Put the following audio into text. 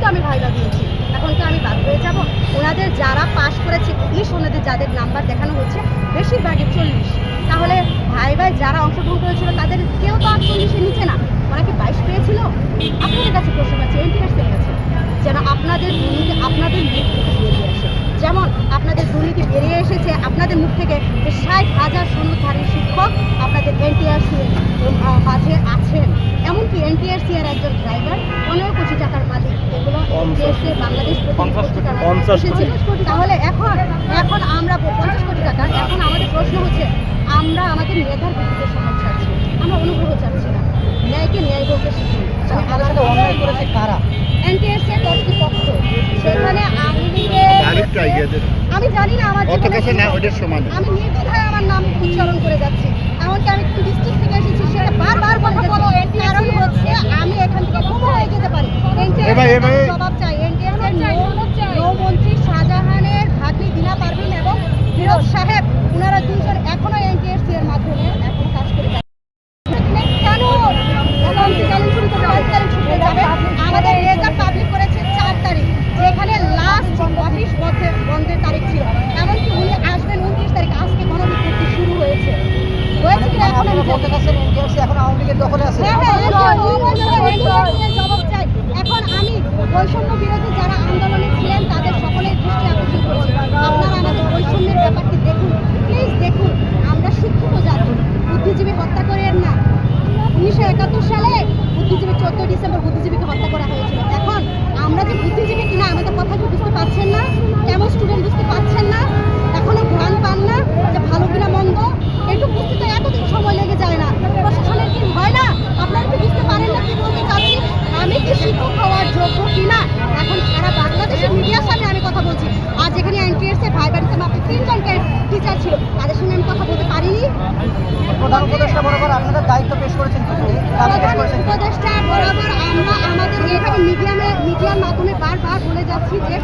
তো আমি ভাইবা দিয়েছি। এখন কি আমি বাদ হয়ে যাব। ওনাদের যারা পাশ করেছে ইংলিশ ওনাদের যাদের নাম্বার দেখানো হচ্ছে, বেশিরভাগই চল্লিশ। তাহলে ভাই ভাই যারা অংশগ্রহণ করেছিল, তাদের কেউ তো আর চল্লিশের নিচে না। ওরা কি বাইশ পেয়েছিল? আপনাদের কাছে প্রশ্ন আছে এনটিআরসির কাছে। যেন আপনাদের দুর্নীতি, আপনাদের মুখ থেকে বেরিয়ে আসে। যেমন আপনাদের দুর্নীতি বেরিয়ে এসেছে, আপনাদের মুখ থেকে যে ষাট হাজার শূন্যধারী শিক্ষক আপনাদের এনটিআরসি মাঝে আছেন। এমনকি এনটিআরসি এর একজন ড্রাইভার পঞ্চাশ কোটি। টাকা পঞ্চাশ এসেছে। তাহলে এখন এখন আমরা পঞ্চাশ কোটি টাকা। এখন আমাদের প্রশ্ন হচ্ছে আমরা আমাদের মেধার ভিত্তিতে সমাজ চাচ্ছি। আমরা অনুগ্রহ চাচ্ছি না। ন্যায়কে ন্যায় বলতে শিখি। আমি অন্যায় করেছে কারা? কর্তৃপক্ষ। সেখানে জানি না আমার অত কাছে না ওইটার সমান আমি নির্দ্বিধায় আমার নাম উচ্চারণ করে যাচ্ছি। এমনকি আমি ডিস্ট্রিক্ট থেকে এসেছি সেটা বারবার বলতে এখন আওয়ামী লীগের দখলে আছে। হ্যাঁ হ্যাঁ এখন আমি বৈষম্য বিরোধী যারা আন্দোলনে ছিলেন, তাদের সকলের দৃষ্টি আকর্ষণ করছি। আপনারা আমাদের বৈষম্যের ব্যাপারটি দেখুন। প্লিজ দেখুন, আমরা শিক্ষিত জাতি, বুদ্ধিজীবী হত্যা করেন না উনিশশো একাত্তর সালে বুদ্ধিজীবী চোদ্দ ডিসেম্বর বুদ্ধিজীবীকে হত্যা করা হয়েছিল। এখন আমরা যে বুদ্ধিজীবী কিনা আমাদের কথা কি বুঝতে পারছেন না? বরাবর আপনারা দায়িত্ব পেশ করেছেন? উপদেষ্টা বরাবর আমরা আমাদের এখানে মিডিয়ামে মিডিয়ার মাধ্যমে বারবার বলে যাচ্ছি যে